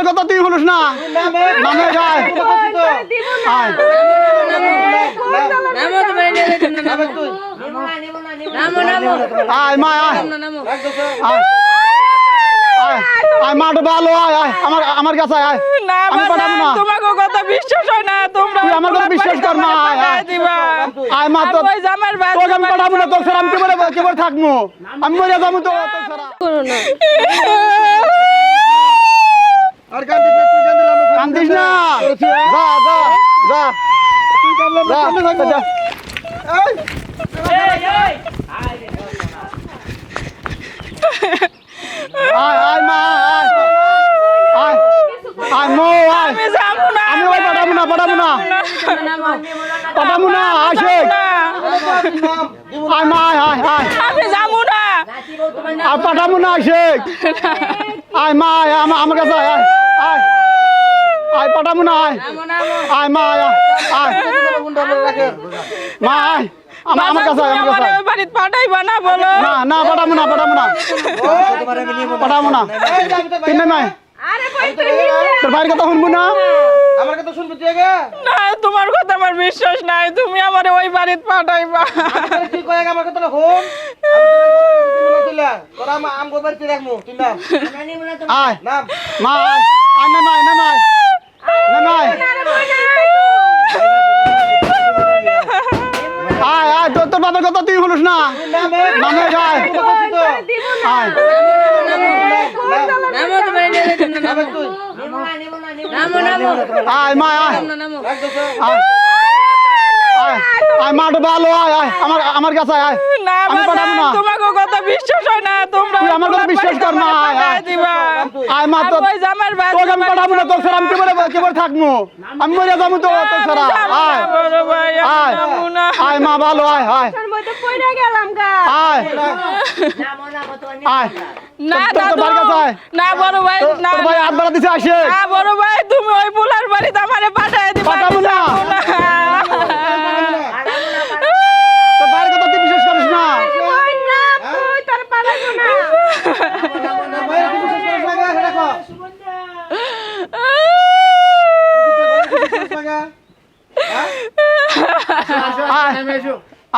বাবার কথা তুই হলিস না। নামে যায় আয়। নামো তোমার নিয়ে যেতাম না নামো নামো নামো আয় মা আয়। নামো নামো আয় আয় আয় ভালো আয় আয়। আমার আমার কাছে আয় না আমি পাঠাবো না। তোমাকে কথা বিশ্বাস হয় না তোমরা আমার কথা বিশ্বাস কর না, আয়, আয়। মা তো ওই জামার বাদ তোকে আমি পাঠাবো না তোর ছাড়া আমি কেবল কেবল থাকব? আমি মরে যাব তো তোর ছাড়া আর না তুই কান্দিলে আমরা কান্দিস না। যা যা যা। তুই কান্দলে আমরা যা কেমনে যা। এই! আয় আয় মা আয় আয়। আয় মো আয়। আমি যাব না আমি ওই পাঠাবো না পাঠাবো না। নামো পাঠাবো না আসে আয় মা আয় আয় আয়। আমি যাব না। আর পাঠাবো না আসে আয় মা আয় আমার আমার কাছে আয়। আয়। আয় পাঠাবো না আয়। আয় মা আয়। মা আয়। আমার আমার কাছে আমার কাছে। বাড়িতে পাঠাইবা না বলো। না না পাঠাবো না পাঠাবো না। পাঠাবো না। তুই তোর ভাইয়ের কথা শুনব না? আমার কথা শুনবি তুই আগে? না তোমার কথা আমার বিশ্বাস নাই। তুমি আমার ওই বাড়িতে পাঠাইবা। তুই কয়ে আমার কথা তোরা আমা- আমগো বাড়িতে রাখমু, তুই তো আয়। মা না মাই না মাই না মাই আয় আয় তোর তোর বাবার কথা তুই বলিস না নামে। নামে যায়। আয় নামো তোমার নিয়ে যেতাম না নামে নামো তুই। নামো নামো আয় মা আয় ভালো আয় আয় আমার আমার কাছে আয় আয়। না আমি পাঠাবো না। তোমাকে কথা বিশ্বাস হয় না তোমরা আমার কথা বিশ্বাস কর না, আয়, আয়। মা তো ওই জামার তোকে আমি পাঠাবো না তোর ছাড়া আমি কেবল কেবল থাকব? আমি মরে যাব তো তোর ছাড়া। আয়। আয়। আয় মা ভালো আয় আয়। আয় আয়। না তোর- তোর দাদু ভাইয়ের কাছে না বড় ভাই না ভাই হাত বাড়া দিছে আসে। না বড় ভাই তুমি ওই বুলার বাড়িতে আমারে পাঠাই দিবা পাঠাবো না। তোর ভাইয়ের কথা তুই বিশ্বাস করিস না ওই না তুই তোর পালাবো না না, বাইরে কি বিশেষ করিস না গা, সেটা কর। বিশেষ না গা?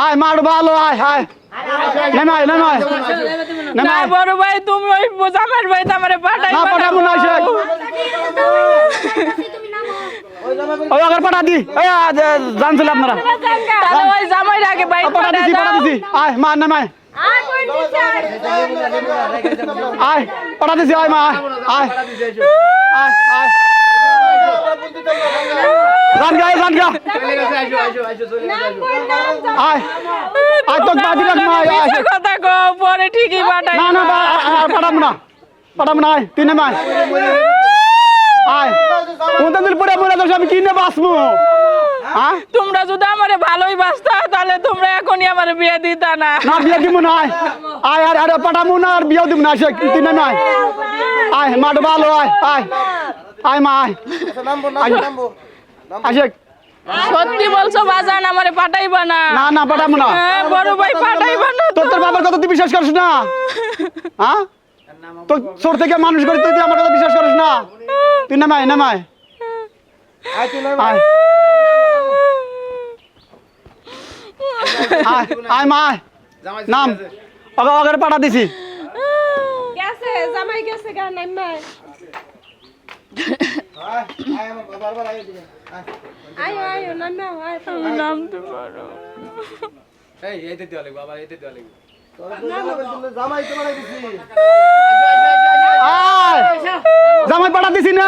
আয় মাঠ ভালো আয় আয়। নেমাই নেমাই না নেমাই বড় ভাই তুমি ওই জামার বাড়িতে আমারে পাঠাই না পাঠাবো না সে। ওই ওই পাঠা দি। এই জানছিল আপনারা। তাহলে ওই জামাইর আগে বাইক পাঠা দিছি পাঠা দিছি। আয় মা নেমাই আর আয় পাঠা দিছি আয় মা আয়। আয় আয়। জান গা জান গা। না কই নাম আয়। আয় তো বাদি রাখ মা আয় কথা পরে ঠিকই পাঠাই না আ- না। আয় তিনে মাই আয়। কোনটা দিন পরে মরে যাস আমি কিনে তোমরা যদি আমারে ভালোই বাসতা তাহলে তোমরা এখনই আমার বিয়ে দিতা না। না বিয়ে দিব না আয়। আরে আরে পাঠাবো না আর বিয়ে দিব না তিনে আয় মাঠ ভালো আয় আয়। আয় মা আয়। আচ্ছা, সত্যি বলছো বাজান আমারে পাঠাইবা না। না না পাঠাবো না। হ্যাঁ, বড় ভাই পাঠাইবা না তোর তোর বাবার কথা তুই বিশ্বাস করিস না? হ্যাঁ? তো ছোট থেকে মানুষ করিস তুই আমার কথা বিশ্বাস করিস না? তুই নামাই নামাই আয় আয়। মা নাম। ওকে ওকে পাঠা দিছি। গেছে জামাই গেছে গা নাইমাই জামাই দিলে জামাই তো বাড়াই দিছি। পাঠা দিছি না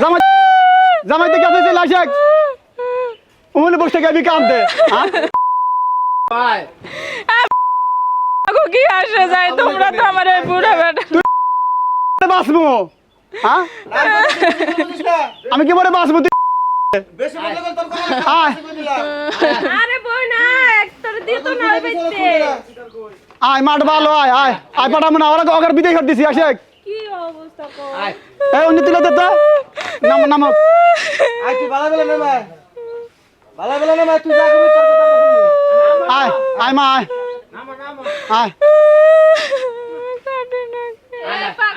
জামাই জামাই থেকে আসেছিল আশেক উমলে বসে গেবি কাঁদতে হ্যাঁ কি আসে যায় তোমরা তো আমার বুড়া বেটা বাঁচবো হ্যাঁ? আমি কি বলে বাঁচবো তুই আয়। আরে বই না এক দিত না ওই আয় মাঠ ভালো আয় আয়। আয় পাঠাবো না ওরা ওকে বিদায় করে দিছি আশেক কি অবস্থা কো এই অন্য তুলে দে তো। নাম নাম। আয় তুই ভালো বেলা নেমে আয়। ভালো বেলা নেমে আয়, তুই যা করবি তোর কথা আয় আয় মা আয়। আয়।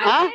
হ্যাঁ?